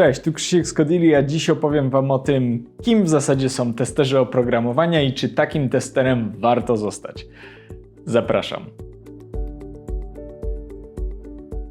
Cześć, tu Krzysiek z Kodili, a dziś opowiem Wam o tym, kim w zasadzie są testerzy oprogramowania i czy takim testerem warto zostać. Zapraszam.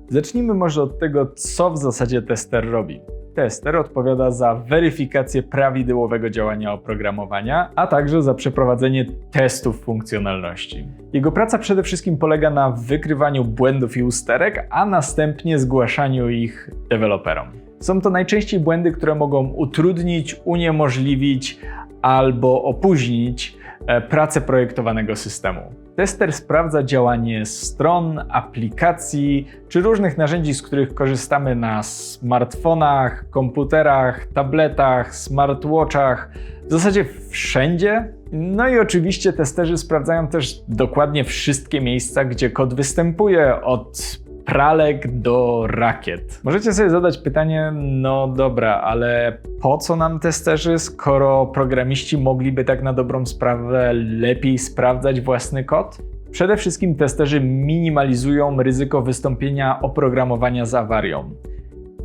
Zacznijmy może od tego, co w zasadzie tester robi. Tester odpowiada za weryfikację prawidłowego działania oprogramowania, a także za przeprowadzenie testów funkcjonalności. Jego praca przede wszystkim polega na wykrywaniu błędów i usterek, a następnie zgłaszaniu ich deweloperom. Są to najczęściej błędy, które mogą utrudnić, uniemożliwić albo opóźnić e, pracę projektowanego systemu. Tester sprawdza działanie stron, aplikacji czy różnych narzędzi, z których korzystamy na smartfonach, komputerach, tabletach, smartwatchach, w zasadzie wszędzie. No i oczywiście testerzy sprawdzają też dokładnie wszystkie miejsca, gdzie kod występuje, od pralek do rakiet. Możecie sobie zadać pytanie, no dobra, ale po co nam testerzy, skoro programiści mogliby tak na dobrą sprawę lepiej sprawdzać własny kod? Przede wszystkim testerzy minimalizują ryzyko wystąpienia oprogramowania z awarią.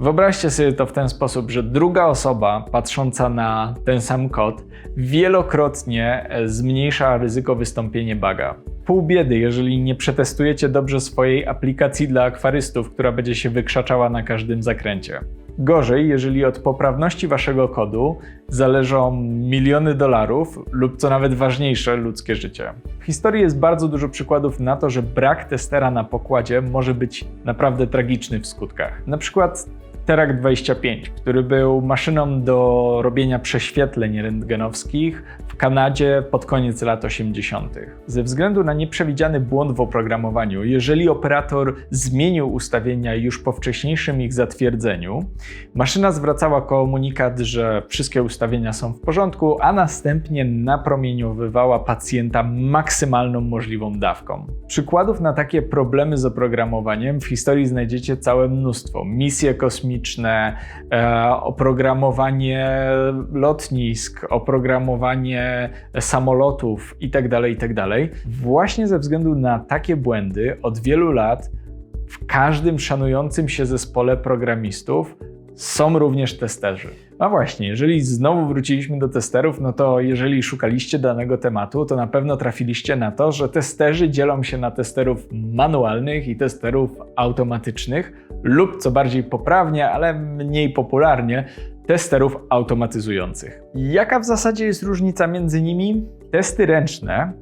Wyobraźcie sobie to w ten sposób, że druga osoba patrząca na ten sam kod wielokrotnie zmniejsza ryzyko wystąpienia buga pół biedy, jeżeli nie przetestujecie dobrze swojej aplikacji dla akwarystów, która będzie się wykrzaczała na każdym zakręcie. Gorzej, jeżeli od poprawności waszego kodu zależą miliony dolarów lub co nawet ważniejsze, ludzkie życie. W historii jest bardzo dużo przykładów na to, że brak testera na pokładzie może być naprawdę tragiczny w skutkach. Na przykład Terak 25, który był maszyną do robienia prześwietleń rentgenowskich w Kanadzie pod koniec lat 80. Ze względu na nieprzewidziany błąd w oprogramowaniu, jeżeli operator zmienił ustawienia już po wcześniejszym ich zatwierdzeniu, maszyna zwracała komunikat, że wszystkie ustawienia są w porządku, a następnie napromieniowywała pacjenta maksymalną możliwą dawką. Przykładów na takie problemy z oprogramowaniem w historii znajdziecie całe mnóstwo. Misje kosmiczne, kosmiczne, e, oprogramowanie lotnisk, oprogramowanie samolotów itd., tak itd. Tak Właśnie ze względu na takie błędy od wielu lat w każdym szanującym się zespole programistów są również testerzy. A właśnie, jeżeli znowu wróciliśmy do testerów, no to jeżeli szukaliście danego tematu, to na pewno trafiliście na to, że testerzy dzielą się na testerów manualnych i testerów automatycznych, lub co bardziej poprawnie, ale mniej popularnie, testerów automatyzujących. Jaka w zasadzie jest różnica między nimi? Testy ręczne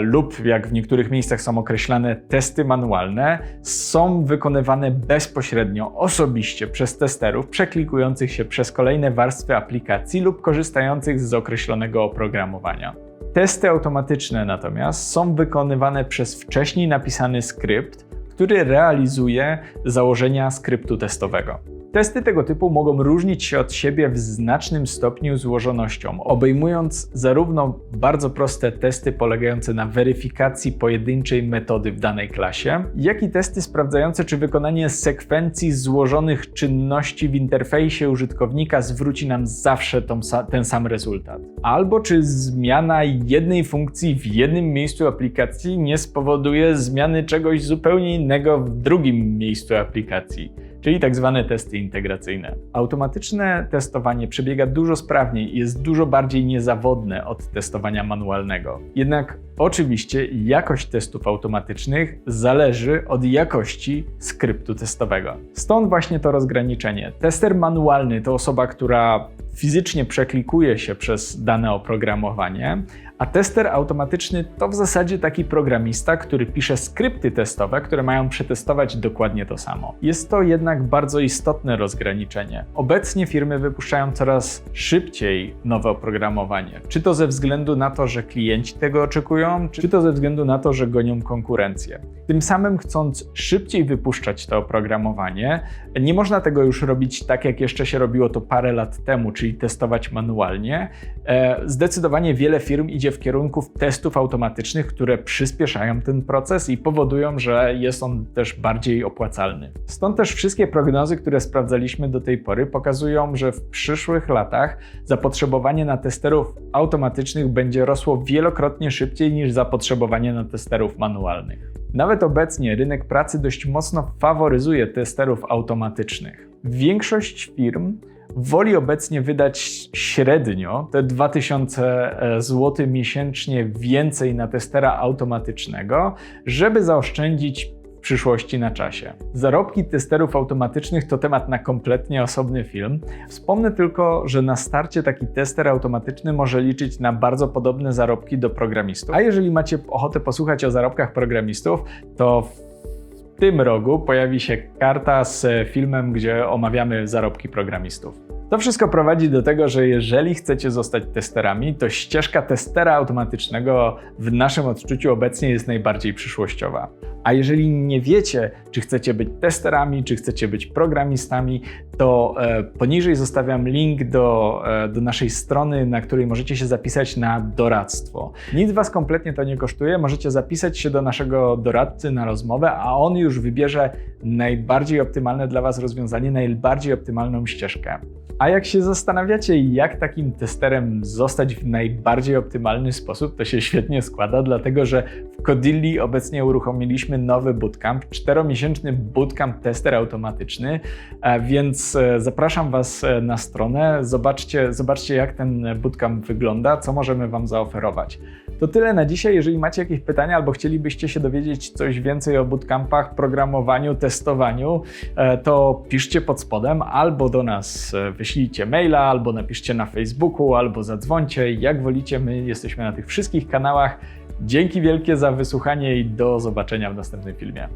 lub jak w niektórych miejscach są określane testy manualne, są wykonywane bezpośrednio, osobiście przez testerów przeklikujących się przez kolejne warstwy aplikacji lub korzystających z określonego oprogramowania. Testy automatyczne natomiast są wykonywane przez wcześniej napisany skrypt, który realizuje założenia skryptu testowego. Testy tego typu mogą różnić się od siebie w znacznym stopniu złożonością, obejmując zarówno bardzo proste testy polegające na weryfikacji pojedynczej metody w danej klasie, jak i testy sprawdzające, czy wykonanie sekwencji złożonych czynności w interfejsie użytkownika zwróci nam zawsze ten sam rezultat. Albo czy zmiana jednej funkcji w jednym miejscu aplikacji nie spowoduje zmiany czegoś zupełnie innego w drugim miejscu aplikacji czyli tak zwane testy integracyjne. Automatyczne testowanie przebiega dużo sprawniej i jest dużo bardziej niezawodne od testowania manualnego. Jednak oczywiście jakość testów automatycznych zależy od jakości skryptu testowego. Stąd właśnie to rozgraniczenie. Tester manualny to osoba, która fizycznie przeklikuje się przez dane oprogramowanie, a tester automatyczny to w zasadzie taki programista, który pisze skrypty testowe, które mają przetestować dokładnie to samo. Jest to jednak bardzo istotne rozgraniczenie. Obecnie firmy wypuszczają coraz szybciej nowe oprogramowanie. Czy to ze względu na to, że klienci tego oczekują, czy to ze względu na to, że gonią konkurencję. Tym samym chcąc szybciej wypuszczać to oprogramowanie, nie można tego już robić tak, jak jeszcze się robiło to parę lat temu, czyli testować manualnie. E, zdecydowanie wiele firm idzie w kierunku testów automatycznych, które przyspieszają ten proces i powodują, że jest on też bardziej opłacalny. Stąd też wszystkie prognozy, które sprawdzaliśmy do tej pory, pokazują, że w przyszłych latach zapotrzebowanie na testerów automatycznych będzie rosło wielokrotnie szybciej niż zapotrzebowanie na testerów manualnych. Nawet obecnie rynek pracy dość mocno faworyzuje testerów automatycznych. Większość firm woli obecnie wydać średnio te 2000 zł miesięcznie więcej na testera automatycznego, żeby zaoszczędzić w przyszłości na czasie. Zarobki testerów automatycznych to temat na kompletnie osobny film. Wspomnę tylko, że na starcie taki tester automatyczny może liczyć na bardzo podobne zarobki do programistów. A jeżeli macie ochotę posłuchać o zarobkach programistów, to w tym rogu pojawi się karta z filmem, gdzie omawiamy zarobki programistów. To wszystko prowadzi do tego, że jeżeli chcecie zostać testerami, to ścieżka testera automatycznego w naszym odczuciu obecnie jest najbardziej przyszłościowa. A jeżeli nie wiecie, czy chcecie być testerami, czy chcecie być programistami, to e, poniżej zostawiam link do, e, do naszej strony, na której możecie się zapisać na doradztwo. Nic Was kompletnie to nie kosztuje, możecie zapisać się do naszego doradcy na rozmowę, a on już wybierze najbardziej optymalne dla Was rozwiązanie, najbardziej optymalną ścieżkę. A jak się zastanawiacie, jak takim testerem zostać w najbardziej optymalny sposób, to się świetnie składa, dlatego że w Codilli obecnie uruchomiliśmy nowy bootcamp, czteromiesięczny bootcamp tester automatyczny, e, więc e, zapraszam Was e, na stronę, zobaczcie, zobaczcie jak ten bootcamp wygląda, co możemy Wam zaoferować. To tyle na dzisiaj. Jeżeli macie jakieś pytania albo chcielibyście się dowiedzieć coś więcej o bootcampach, programowaniu, testowaniu, to piszcie pod spodem albo do nas wyślijcie maila, albo napiszcie na Facebooku, albo zadzwońcie, jak wolicie. My jesteśmy na tych wszystkich kanałach. Dzięki wielkie za wysłuchanie i do zobaczenia w następnym filmie.